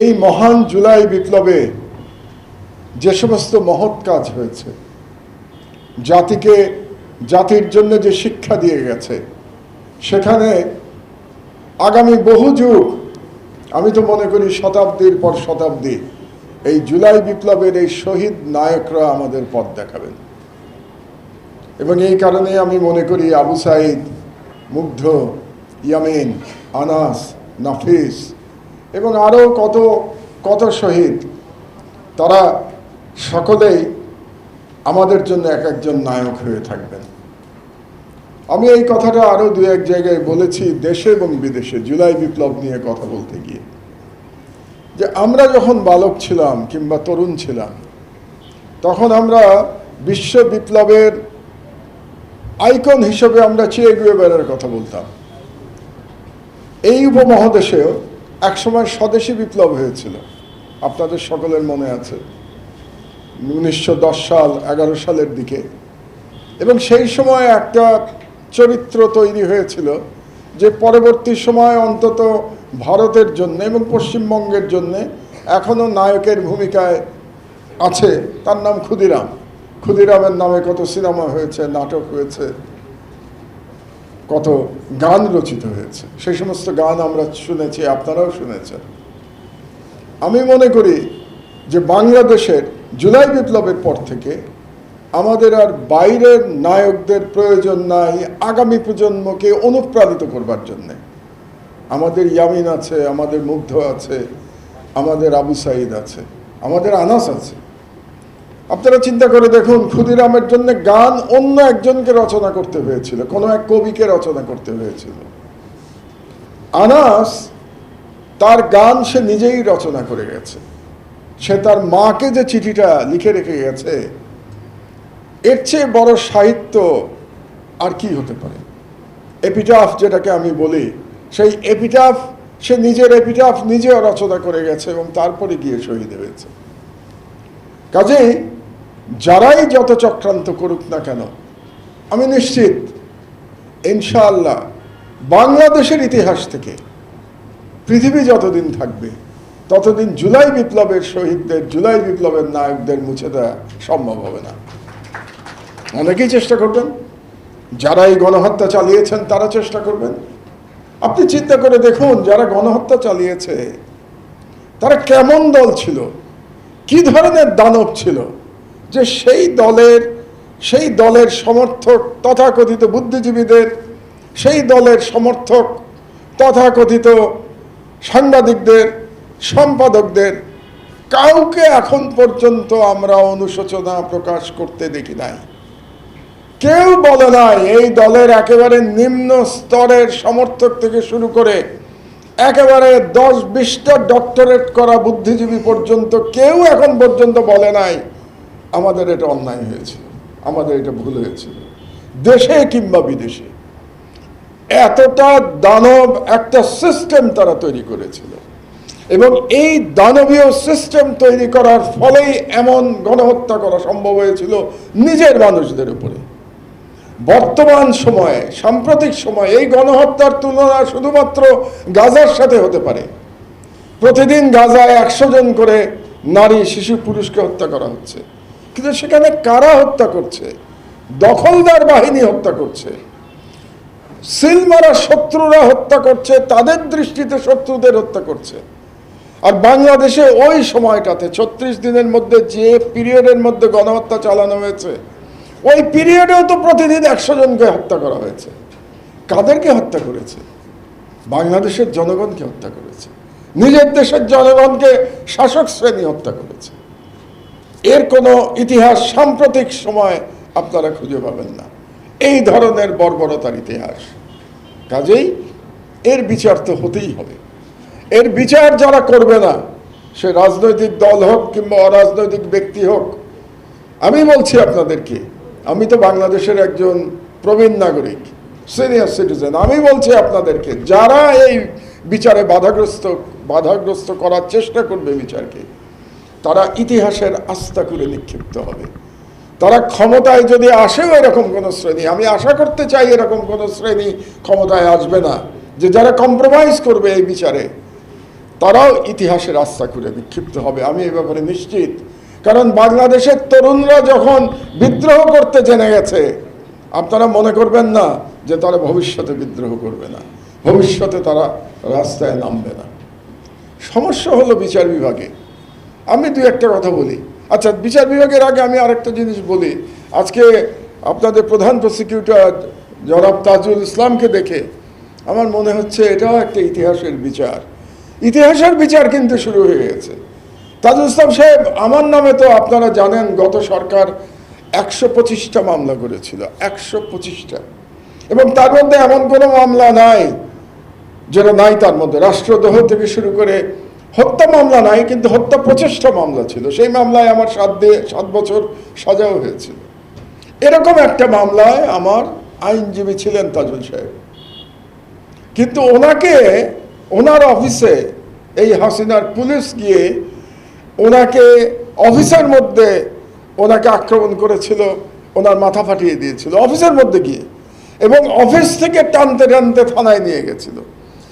এই মহান জুলাই বিপ্লবে যে সমস্ত মহৎ কাজ হয়েছে, জাতিকে, জাতির জন্য যে শিক্ষা দিয়ে গেছে, সেখানে আগামী বহু যুগ, আমি তো মনে করি শতাব্দীর পর শতাব্দী, এই জুলাই বিপ্লবের এই শহীদ নায়করা আমাদের পথ দেখাবেন। এবং এই কারণে আমি মনে করি আবু সাইদ, মুগ্ধ, ইয়ামিন, আনাস, নাফিস এবং আরও কত কত শহীদ। তারা সকলেই আমাদের জন্য এক একজন নায়ক হয়ে থাকবেন। আমি এই কথাটা আরও দু এক জায়গায় বলেছি দেশে এবং বিদেশে, জুলাই বিপ্লব নিয়ে কথা বলতে গিয়ে। যে আমরা যখন বালক ছিলাম কিংবা তরুণ ছিলাম, তখন আমরা বিশ্ব বিপ্লবের আইকন হিসেবে আমরা চিয়ে গুয়েবারের কথা বলতাম। এই উপমহাদেশেও একসময় স্বদেশী বিপ্লব হয়েছিল। আপনাদের সকলের মনে আছে। উনিশশো দশ সাল, এগারো সালের দিকে। এবং সেই সময় একটা চরিত্র তৈরি হয়েছিল, যে পরবর্তী সময় অন্তত ভারতের জন্য এবং পশ্চিমবঙ্গের জন্য এখনও নায়কের ভূমিকায় আছে। তার নাম ক্ষুদিরাম। ক্ষুদিরামের নামে কত সিনেমা হয়েছে, নাটক হয়েছে। কত গান রচিত হয়েছে। সেই সমস্ত গান আমরা শুনেছি, আপনারাও শুনেছেন। আমি মনে করি যে বাংলাদেশের জুলাই বিপ্লবের পর থেকে আমাদের আর বাইরের নায়কদের প্রয়োজন নাই আগামী প্রজন্মকে অনুপ্রাণিত করবার জন্যে। আমাদের ইয়ামিন আছে, আমাদের মুগ্ধ আছে, আমাদের আবু সাইদ আছে, আমাদের আনাস আছে। আপনারা চিন্তা করে দেখুন, ক্ষুদিরামের জন্য গান অন্য একজনকে রচনা করতে হয়েছিল, কোনো এক কবিকে রচনা করতে হয়েছিল। আনাস, তার গান সে নিজেই রচনা করে গেছে। সে তার মাকে যে চিঠিটা লিখে রেখে গেছে, এর চেয়ে বড় সাহিত্য আর কি হতে পারে? এপিটাফ যেটাকে আমি বলি, সেই এপিটাফ, সে নিজের এপিটাফ নিজেও রচনা করে গেছে এবং তারপরে গিয়ে শহীদ হয়েছে। কাজেই যারাই যত চক্রান্ত করুক না কেন, আমি নিশ্চিত, ইনশাআল্লাহ, বাংলাদেশের ইতিহাস থেকে পৃথিবী যতদিন থাকবে, ততদিন জুলাই বিপ্লবের শহীদদের, জুলাই বিপ্লবের নায়কদের মুছে দেওয়া সম্ভব হবে না। অনেকেই চেষ্টা করবেন যারা এই গণহত্যা চালিয়েছেন তারা চেষ্টা করবেন। আপনি চিন্তা করে দেখুন, যারা গণহত্যা চালিয়েছে, তারা কেমন দল ছিল? কি ধরনের দানব ছিল? যে সেই দলের সেই দলের সমর্থক তথাকথিত বুদ্ধিজীবীদের, সেই দলের সমর্থক তথাকথিত সাংবাদিকদের, সম্পাদকদের কাউকে এখন পর্যন্ত আমরা অনুশোচনা প্রকাশ করতে দেখি নাই। কেউ বলে নাই, এই দলের একেবারে নিম্ন স্তরের সমর্থক থেকে শুরু করে একেবারে দশ বিশটা ডক্টরেট করা বুদ্ধিজীবী পর্যন্ত কেউ এখন পর্যন্ত বলে নাই আমাদের এটা অন্যায় হয়েছে, আমাদের এটা ভুল হয়েছে। দেশে কিংবা বিদেশে এতটা দানব একটা সিস্টেম তারা তৈরি করেছিল। এবং এই দানবীয় সিস্টেম তৈরি করার ফলেই এমন গণহত্যা করা সম্ভব হয়েছিল নিজের মানুষদের উপরে। বর্তমান সময়ে, সাম্প্রতিক সময়ে এই গণহত্যার তুলনা শুধুমাত্র গাজার সাথে হতে পারে। প্রতিদিন গাজায় একশো জন করে নারী, শিশু, পুরুষকে হত্যা করা হচ্ছে। কিন্তু সেখানে কারা হত্যা করছে? দখলদার বাহিনী হত্যা করছে। সিল মারা শত্রুরা হত্যা করছে, তাদের দৃষ্টিতে শত্রুদের হত্যা করছে। আর বাংলাদেশে ওই সময়টাতে, ছত্রিশ দিনের মধ্যে যে পিরিয়ডের মধ্যে গণহত্যা চালানো হয়েছে, ওই পিরিয়ডেও তো প্রতিদিন একশো জনকে হত্যা করা হয়েছে। কাদেরকে হত্যা করেছে? বাংলাদেশের জনগণকে হত্যা করেছে। নিজের দেশের জনগণকে শাসক শ্রেণি হত্যা করেছে। এর কোনো ইতিহাস সাম্প্রতিক সময় আপনারা খুঁজে পাবেন না। এই ধরনের বর্বরতার ইতিহাস। কাজেই এর বিচার তো হতেই হবে। এর বিচার যারা করবে না, সে রাজনৈতিক দল হোক কিংবা অরাজনৈতিক ব্যক্তি হোক, আমি বলছি আপনাদেরকে, আমি তো বাংলাদেশের একজন প্রবীণ নাগরিক, সিনিয়র সিটিজেন, আমি বলছি আপনাদেরকে, যারা এই বিচারে বাধাগ্রস্ত বাধাগ্রস্ত করার চেষ্টা করবে বিচারকে তারা ইতিহাসের আস্থা করে নিক্ষিপ্ত হবে। তারা ক্ষমতায় যদি আসেও এরকম কোনো শ্রেণি, আমি আশা করতে চাই এরকম কোনো শ্রেণি ক্ষমতায় আসবে না, যে যারা কম্প্রোমাইজ করবে এই বিচারে। তারাও ইতিহাসের আস্থা করে নিক্ষিপ্ত হবে, আমি এ ব্যাপারে নিশ্চিত। কারণ বাংলাদেশের তরুণরা যখন বিদ্রোহ করতে জেনে গেছে, আপনারা মনে করবেন না যে তারা ভবিষ্যতে বিদ্রোহ করবে না। ভবিষ্যতে তারা রাস্তায় নামবে না। সমস্যা হলো বিচার বিভাগে। আমি দু একটা কথা বলি। আচ্ছা বিচার বিভাগের আগে আমি আরেকটা জিনিস বলি। আজকে আপনাদের প্রধান প্রসিকিউটর জনাব তাজুল ইসলামকে দেখে আমার মনে হচ্ছে এটাও একটা ইতিহাসের বিচার। ইতিহাসের বিচার কিন্তু শুরু হয়ে গেছে। তাজুল ইসলাম সাহেব, আমার নামে তো আপনারা জানেন, গত সরকার একশো পঁচিশটা মামলা করেছিল, একশো পঁচিশটা। এবং তার মধ্যে এমন কোনো মামলা নাই, যেটা নাই তার মধ্যে। রাষ্ট্রদ্রোহ থেকে শুরু করে হত্যা মামলা নাই, কিন্তু হত্যা প্রচেষ্টা মামলা ছিল। সেই মামলায় আমার সাত দিয়ে সাত বছর সাজাও হয়েছিল। এরকম একটা মামলায় আমার আইনজীবী ছিলেন তাজুল সাহেব। কিন্তু ওনাকে, ওনার অফিসে এই হাসিনার পুলিশ গিয়ে ওনাকে অফিসের মধ্যে ওনাকে আক্রমণ করেছিল, ওনার মাথা ফাটিয়ে দিয়েছিল, অফিসের মধ্যে গিয়ে। এবং অফিস থেকে টানতে টানতে থানায় নিয়ে গেছিল।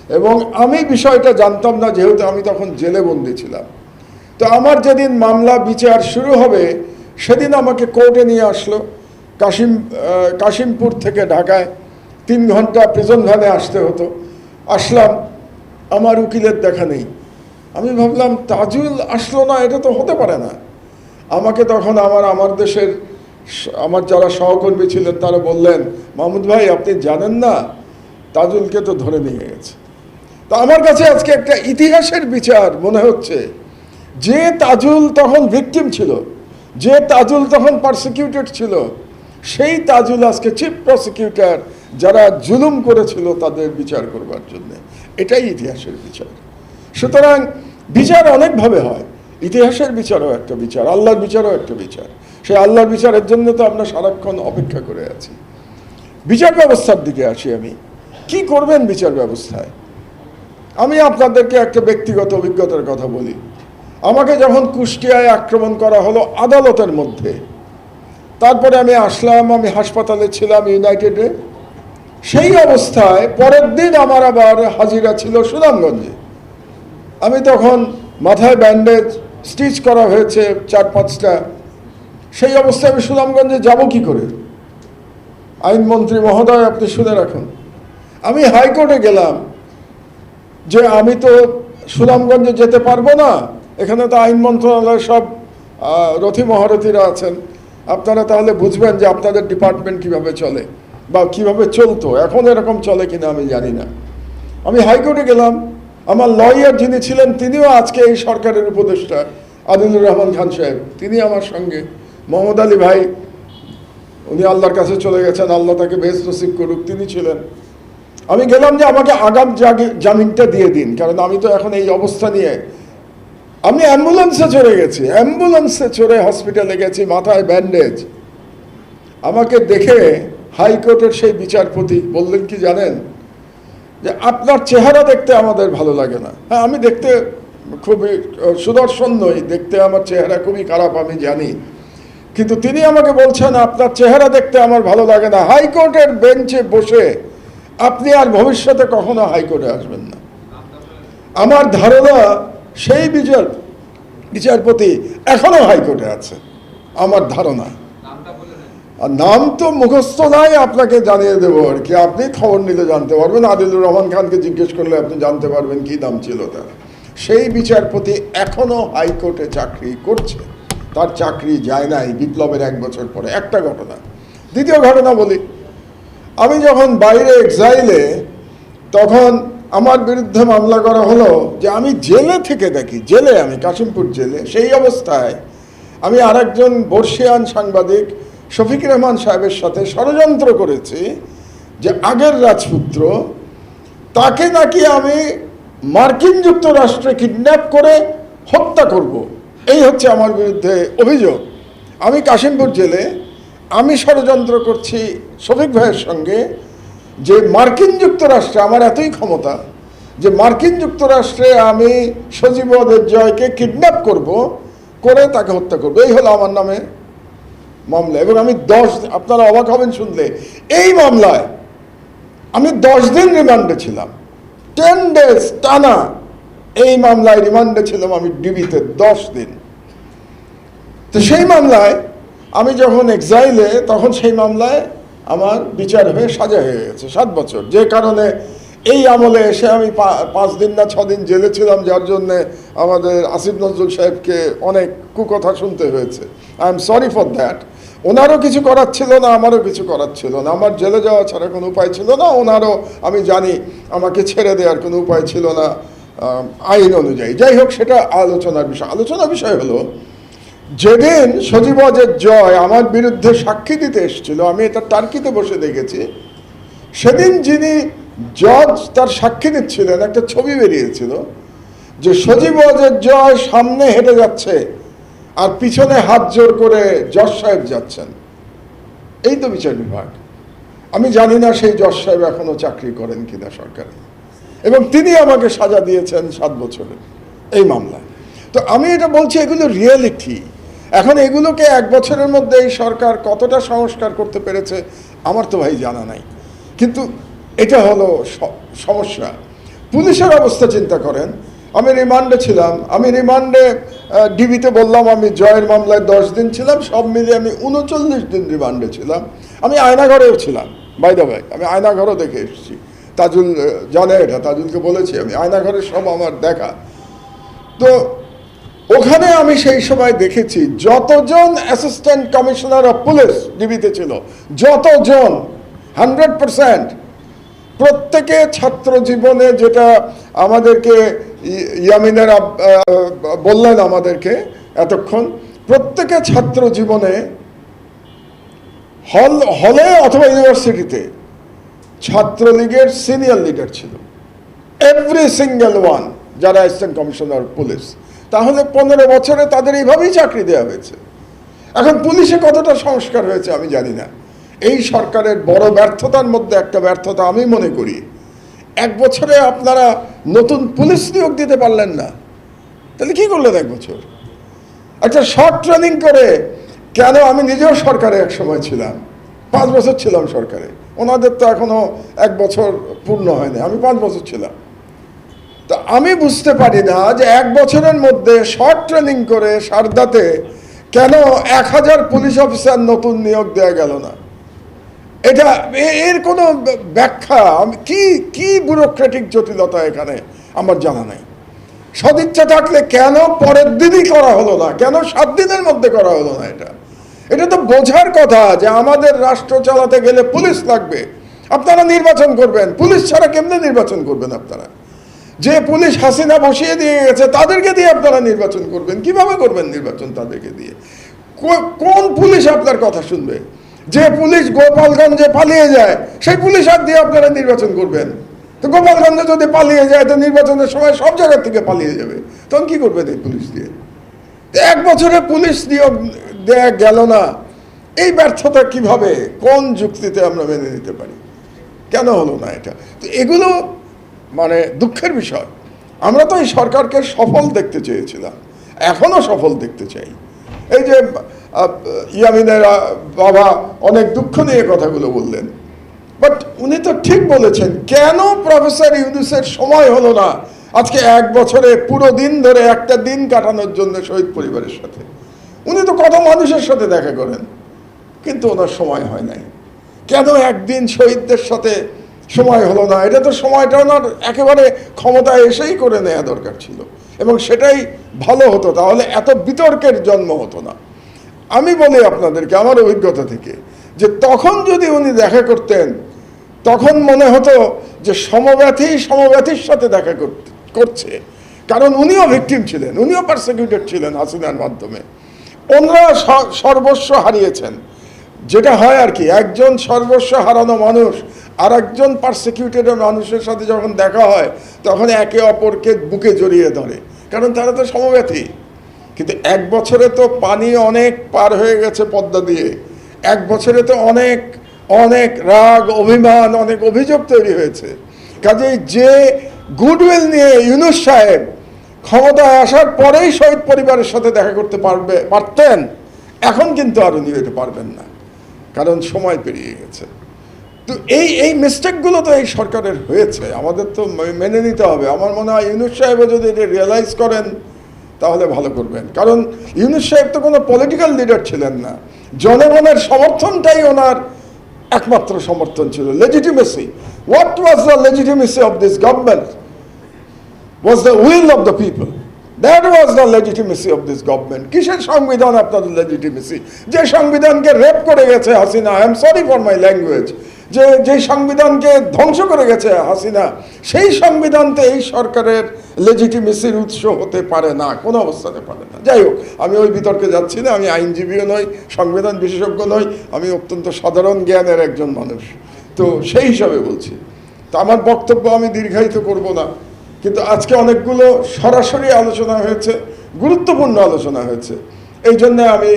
এবং আমি বিষয়টা জানতাম না, যেহেতু আমি তখন জেলে বন্দি ছিলাম। তো আমার যেদিন মামলা বিচার শুরু হবে, সেদিন আমাকে কোর্টে নিয়ে আসলো। কাশিম কাশিমপুর থেকে ঢাকায় তিন ঘণ্টা প্রিজন ভ্যানে আসতে হতো। আসলাম, আমার উকিলের দেখা নেই। আমি ভাবলাম, তাজুল আসলো না, এটা তো হতে পারে না। আমাকে তখন আমার আমার দেশের আমার যারা সহকর্মী ছিলেন, তারা বললেন মাহমুদ ভাই, আপনি জানেন না? তাজুলকে তো ধরে নিয়ে গেছে। আমার কাছে আজকে একটা ইতিহাসের বিচার মনে হচ্ছে। যে তাজুল তখন ভিকটিম ছিল, যে তাজুল তখন পারসিকিউটেড ছিল, সেই তাজুল আজকে চিফ প্রসিকিউটর যারা জুলুম করেছিল তাদের বিচার করবার জন্য। এটাই ইতিহাসের বিচার। সুতরাং বিচার অনেকভাবে হয়। ইতিহাসের বিচারও একটা বিচার, আল্লাহর বিচারও একটা বিচার। সেই আল্লাহর বিচারের জন্য তো আমরা সারাক্ষণ অপেক্ষা করে আছি। বিচার ব্যবস্থার দিকে আসি আমি। কি করবেন বিচার ব্যবস্থায়? আমি আপনাদেরকে একটা ব্যক্তিগত অভিজ্ঞতার কথা বলি। আমাকে যখন কুষ্টিয়ায় আক্রমণ করা হলো আদালতের মধ্যে, তারপরে আমি আসলাম, আমি হাসপাতালে ছিলাম ইউনাইটেডে। সেই অবস্থায় পরের দিন আমার আবার হাজিরা ছিল সুনামগঞ্জে। আমি তখন মাথায় ব্যান্ডেজ স্টিচ করা হয়েছে চার পাঁচটা। সেই অবস্থায় আমি সুনামগঞ্জে যাব কি করে? আইনমন্ত্রী মহোদয়, আপনি শুনে রাখুন। আমি হাইকোর্টে গেলাম যে আমি তো সুনামগঞ্জে যেতে পারব না, এখানে তো আইন মন্ত্রণালয়ের সব রথী মহারথীরা আছেন। আপনারা তাহলে বুঝবেন যে আপনাদের ডিপার্টমেন্ট কীভাবে চলে বা কীভাবে চলতো, এখন এরকম চলে কিনা আমি জানি না। আমি হাইকোর্টে গেলাম, আমার লয়ার যিনি ছিলেন তিনিও আজকে এই সরকারের উপদেষ্টা, আদিলুর রহমান খান সাহেব। তিনি আমার সঙ্গে। মোহাম্মদ আলী ভাই, উনি আল্লাহর কাছে চলে গেছেন, আল্লাহ তাকে বেশ নসিব করুক, তিনি ছিলেন। আমি গেলাম যে আমাকে আগাম জামিনটা দিয়ে দিন, কারণ আমি তো এখন এই অবস্থা নিয়ে। আমি অ্যাম্বুলেন্সে চড়ে গেছি, অ্যাম্বুলেন্সে চড়ে হসপিটালে গেছি, মাথায় ব্যান্ডেজ। আমাকে দেখে হাইকোর্টের সেই বিচারপতি বললেন কি জানেন? যে আপনার চেহারা দেখতে আমাদের ভালো লাগে না। হ্যাঁ আমি দেখতে খুবই সুদর্শন নই, দেখতে আমার চেহারা খুবই খারাপ, আমি জানি। কিন্তু তিনি আমাকে বলছেন, আপনার চেহারা দেখতে আমার ভালো লাগে না। হাইকোর্টের বেঞ্চে বসে আপনি আর ভবিষ্যতে কখনো হাইকোর্টে আসবেন না। আমার ধারণা সেই বিচার বিচারপতি এখনও হাইকোর্টে আছে, আমার ধারণা। আর নাম তো মুখস্থ নাই, আপনাকে জানিয়ে দেবো আর কি। আপনি খবর নিলে জানতে পারবেন। আদিলুর রহমান খানকে জিজ্ঞেস করলে আপনি জানতে পারবেন কি নাম ছিল তার। সেই বিচারপতি এখনও হাইকোর্টে চাকরি করছে। তার চাকরি যায় নাই বিপ্লবের এক বছর পরে। একটা ঘটনা। দ্বিতীয় ঘটনা বলি। আমি যখন বাইরে এক্সাইলে, তখন আমার বিরুদ্ধে মামলা করা হলো যে আমি জেলে থেকে দেখি, জেলে আমি, কাশিমপুর জেলে, সেই অবস্থায় আমি আরেকজন বর্ষিয়ান সাংবাদিক শফিক রহমান সাহেবের সাথে ষড়যন্ত্র করেছি যে আগের রাজপুত্র তাকে নাকি আমি মার্কিন যুক্তরাষ্ট্রে কিডন্যাপ করে হত্যা করব। এই হচ্ছে আমার বিরুদ্ধে অভিযোগ। আমি কাশিমপুর জেলে আমি ষড়যন্ত্র করছি শফিক ভাইয়ের সঙ্গে যে মার্কিন যুক্তরাষ্ট্রে আমার এতই ক্ষমতা যে মার্কিন যুক্তরাষ্ট্রে আমি সজীব জয়কে কিডন্যাপ করব, করে তাকে হত্যা করব। এই হলো আমার নামে মামলা। এবং আমি দশ আপনারা অবাক হবেন শুনলে, এই মামলায় আমি দশ দিন রিমান্ডে ছিলাম। টেন ডেজ টানা এই মামলায় রিমান্ডে ছিলাম আমি ডিবিতে দশ দিন। তো সেই মামলায় আমি যখন এক্সাইলে তখন সেই মামলায় আমার বিচার হয়ে সাজা হয়ে গেছে, সাত বছর। যে কারণে এই আমলে এসে আমি পাঁচ দিন না ছ দিন জেলে ছিলাম, যার জন্যে আমাদের আসিফ নজরুল সাহেবকে অনেক কুকথা শুনতে হয়েছে। I am sorry for that ওনারও কিছু করার ছিল না, আমারও কিছু করার ছিল না। আমার জেলে যাওয়া ছাড়া কোনো উপায় ছিল না, ওনারও, আমি জানি, আমাকে ছেড়ে দেওয়ার কোনো উপায় ছিল না আইন অনুযায়ী। যাই হোক, সেটা আলোচনার বিষয়। আলোচনার বিষয় হলো যেদিন সজীবজের জয় আমার বিরুদ্ধে সাক্ষী দিতে এসেছিল, আমি এটা টার্কিতে বসে দেখেছি, সেদিন যিনি জজ তার সাক্ষী দিচ্ছিলেন, একটা ছবি বেরিয়েছিল যে সজীব সজীবজের জয় সামনে হেঁটে যাচ্ছে আর পিছনে হাত জোর করে জজ সাহেব যাচ্ছেন। এই তো বিচার বিভাগ। আমি জানি না সেই জজ সাহেব এখনও চাকরি করেন কিনা সরকারে। এবং তিনি আমাকে সাজা দিয়েছেন সাত বছরের এই মামলায়। তো আমি এটা বলছি, এগুলো রিয়েলিটি এখন এগুলোকে এক বছরের মধ্যে এই সরকার কতটা সংস্কার করতে পেরেছে, আমার তো ভাই জানা নাই। কিন্তু এটা হলো সমস্যা। পুলিশের অবস্থা চিন্তা করেন। আমি রিমান্ডে ছিলাম। আমি রিমান্ডে ডিবিতে বললাম, আমি জয়ের মামলায় দশ দিন ছিলাম, সব মিলিয়ে আমি উনচল্লিশ দিন রিমান্ডে ছিলাম। আমি আয়নাঘরেও ছিলাম। বাইদা ভাই আমি আয়নাঘরও দেখে এসেছি। তাজুল জানে এটা, তাজুলকে বলেছি, আমি আয়নাঘরের সব আমার দেখা। তো ওখানে আমি সেই সময় দেখেছি যতজন অ্যাসিস্ট্যান্ট কমিশনার অফ পুলিশ ডিবিতে ছিল, যতজন হান্ড্রেড পারসেন্ট প্রত্যেকে ছাত্র জীবনে যেটা আমাদেরকে ইয়ামিনের বললেন আমাদেরকে এতক্ষণ, প্রত্যেকে ছাত্র জীবনে হল, হলে অথবা ইউনিভার্সিটিতে ছাত্রলীগের সিনিয়র লিডার ছিল। এভরি সিঙ্গেল ওয়ান যারা অ্যাসিস্ট্যান্ট কমিশনার পুলিশ তাহলে পনেরো বছরে তাদের এইভাবেই চাকরি দেওয়া হয়েছে। এখন পুলিশে কতটা সংস্কার হয়েছে আমি জানি না। এই সরকারের বড় ব্যর্থতার মধ্যে একটা ব্যর্থতা আমি মনে করি। এক বছরে আপনারা নতুন পুলিশ নিয়োগ দিতে পারলেন না। তাহলে কি করলেন এক বছর? একটা শর্ট ট্রেনিং করে কেন আমি নিজেও সরকারে এক সময় ছিলাম? পাঁচ বছর ছিলাম সরকারে। ওনাদের তো এখনও এক বছর পূর্ণ হয়নি। আমি পাঁচ বছর ছিলাম। তো আমি বুঝতে পারি না যে এক বছরের মধ্যে শর্ট ট্রেনিং করে সারদাতে কেন এক হাজার পুলিশ অফিসার নতুন নিয়োগ দেওয়া গেল না? এটা এর কোনো ব্যাখ্যা? কি কি ব্যুরোক্রেটিক জটিলতা এখানে? আমার জানা নেই। সদিচ্ছা থাকলে কেন পরের দিনই করা হলো না? কেন সাত দিনের মধ্যে করা হলো না এটা? এটা তো বোঝার কথা যে আমাদের রাষ্ট্র চালাতে গেলে পুলিশ লাগবে। আপনারা নির্বাচন করবেন। পুলিশ ছাড়া কেমনে নির্বাচন করবেন আপনারা? যে পুলিশ হাসিনা বসিয়ে দিয়ে গেছে, তাদেরকে দিয়ে আপনারা নির্বাচন করবেন। কীভাবে করবেন নির্বাচন তাদেরকে দিয়ে? কোন পুলিশ আপনার কথা শুনবে? যে পুলিশ গোপালগঞ্জে পালিয়ে যায়, সেই পুলিশ আর দিয়ে আপনারা নির্বাচন করবেন। তো গোপালগঞ্জে যদি পালিয়ে যায়, তো নির্বাচনের সময় সব জায়গার থেকে পালিয়ে যাবে। তখন কি করবেন এই পুলিশ দিয়ে? এক বছরে পুলিশ নিয়োগ দেয়া গেল না। এই ব্যর্থতা কীভাবে, কোন যুক্তিতে আমরা মেনে নিতে পারি? কেন হলো না এটা? তো এগুলো মানে দুঃখের বিষয়। আমরা তো এই সরকারকে সফল দেখতে চেয়েছিলাম। এখনও সফল দেখতে চাই। এই যে ইয়ামিনের বাবা অনেক দুঃখ নিয়ে কথাগুলো বললেন। বাট উনি তো ঠিক বলেছেন, কেন প্রফেসর ইউনুসের সময় হলো না? আজকে এক বছরে পুরো দিন ধরে একটা দিন কাটানোর জন্য শহীদ পরিবারের সাথে। উনি তো কত মানুষের সাথে দেখা করেন। কিন্তু ওনার সময় হয় নাই। কেন একদিন শহীদদের সাথে সময় হলো না। এটা তো সময়টা ওনার একেবারে ক্ষমতায় এসেই করে নেওয়া দরকার ছিল। এবং সেটাই ভালো হতো, তাহলে এত বিতর্কের জন্ম হতো না। আমি বলি আপনাদেরকে, আমার অভিজ্ঞতা থেকে, যে তখন যদি উনি দেখা করতেন, তখন মনে হতো যে সমব্যথী সমব্যথীর সাথে দেখা করছে। কারণ উনিও ভিকটিম ছিলেন, উনিও পার্সিকিউটেড ছিলেন হাসিনার মাধ্যমে। ওনারা সর্বস্ব হারিয়েছেন। যেটা হয় আর কি, একজন সর্বস্ব হারানো মানুষ আর একজন পার্সিকিউটেড মানুষের সাথে যখন দেখা হয়, তখন একে অপরকে বুকে জড়িয়ে ধরে। কারণ তারা তো সমব্যথী। কিন্তু এক বছরে তো পানি অনেক পার হয়ে গেছে পদ্মা দিয়ে। এক বছরে তো অনেক অনেক রাগ, অভিমান, অনেক অভিযোগ তৈরি হয়েছে। কাজেই যে গুডউইল নিয়ে ইউনুস সাহেব ক্ষমতায় আসার পরেই শহীদ পরিবারের সাথে দেখা করতে পারবে, পারতেন, এখন কিন্তু আর উনি পারবেন না। কারণ সময় পেরিয়ে গেছে। তো এই এই মিস্টেকগুলো তো এই সরকারের হয়েছে। আমাদের তো মেনে নিতে হবে। আমার মনে হয় ইউনুস সাহেবও যদি এটা রিয়েলাইজ করেন, তাহলে ভালো করবেন। কারণ ইউনুস সাহেব তো কোনো পলিটিক্যাল লিডার ছিলেন না। জনগণের সমর্থনটাই ওনার একমাত্র সমর্থন ছিল legitimacy what was the legitimacy of this government was the will of the people that was the legitimacy of this government কিসের সংবিধান আপনাদের লেজিটিমেসি যে সংবিধানকে রেপ করে গেছে Hasina I am sorry for my language যে যে সংবিধানকে ধ্বংস করে গেছে হাসিনা, সেই সংবিধানতে এই সরকারের লেজিটিমেসির উৎস হতে পারে না, কোনো অবস্থাতে পারে না। যাই হোক, আমি ওই বিতর্কে যাচ্ছি না, আমি আইনজীবীও নই, সংবিধান বিশেষজ্ঞ নই, আমি অত্যন্ত সাধারণ জ্ঞানের একজন মানুষ। তো সেই হিসাবে বলছি। তো আমার বক্তব্য আমি দীর্ঘায়িত করব না, কিন্তু আজকে অনেকগুলো সরাসরি আলোচনা হয়েছে, গুরুত্বপূর্ণ আলোচনা হয়েছে। এই জন্য আমি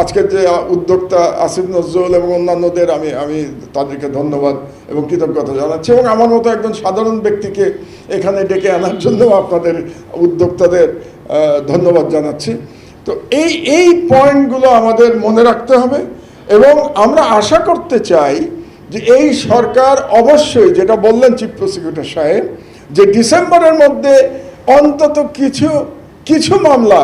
আজকের যে উদ্যোক্তা আসিফ নজরুল এবং অন্যান্যদের আমি আমি তাদেরকে ধন্যবাদ এবং কৃতজ্ঞতা জানাচ্ছি এবং আমার মতো একজন সাধারণ ব্যক্তিকে এখানে ডেকে আনার জন্য আপনাদের উদ্যোক্তাদের ধন্যবাদ জানাচ্ছি। তো এই এই পয়েন্টগুলো আমাদের মনে রাখতে হবে এবং আমরা আশা করতে চাই যে এই সরকার অবশ্যই যেটা বললেন চিফ প্রসিকিউটর সাহেব, যে ডিসেম্বরের মধ্যে অন্তত কিছু কিছু মামলা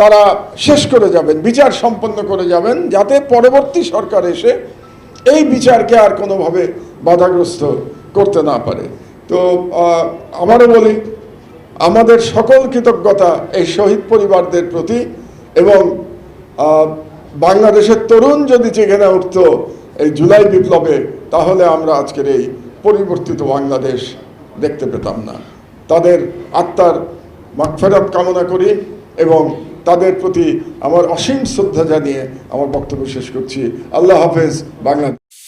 তারা শেষ করে যাবেন, বিচার সম্পন্ন করে যাবেন, যাতে পরবর্তী সরকার এসে এই বিচারকে আর কোনোভাবে বাধাগ্রস্ত করতে না পারে। তো আমারও বলি, আমাদের সকল কৃতজ্ঞতা এই শহীদ পরিবারদের প্রতি এবং বাংলাদেশের তরুণ যদি জেগে না উঠত এই জুলাই বিপ্লবে, তাহলে আমরা আজকের এই পরিবর্তিত বাংলাদেশ দেখতে পেতাম না। তাদের আত্মার মাগফেরাত কামনা করি এবং তাদের প্রতি আমার অসীম শ্রদ্ধা জানিয়ে আমার বক্তব্য শেষ করছি। আল্লাহ হাফেজ বাংলাদেশ।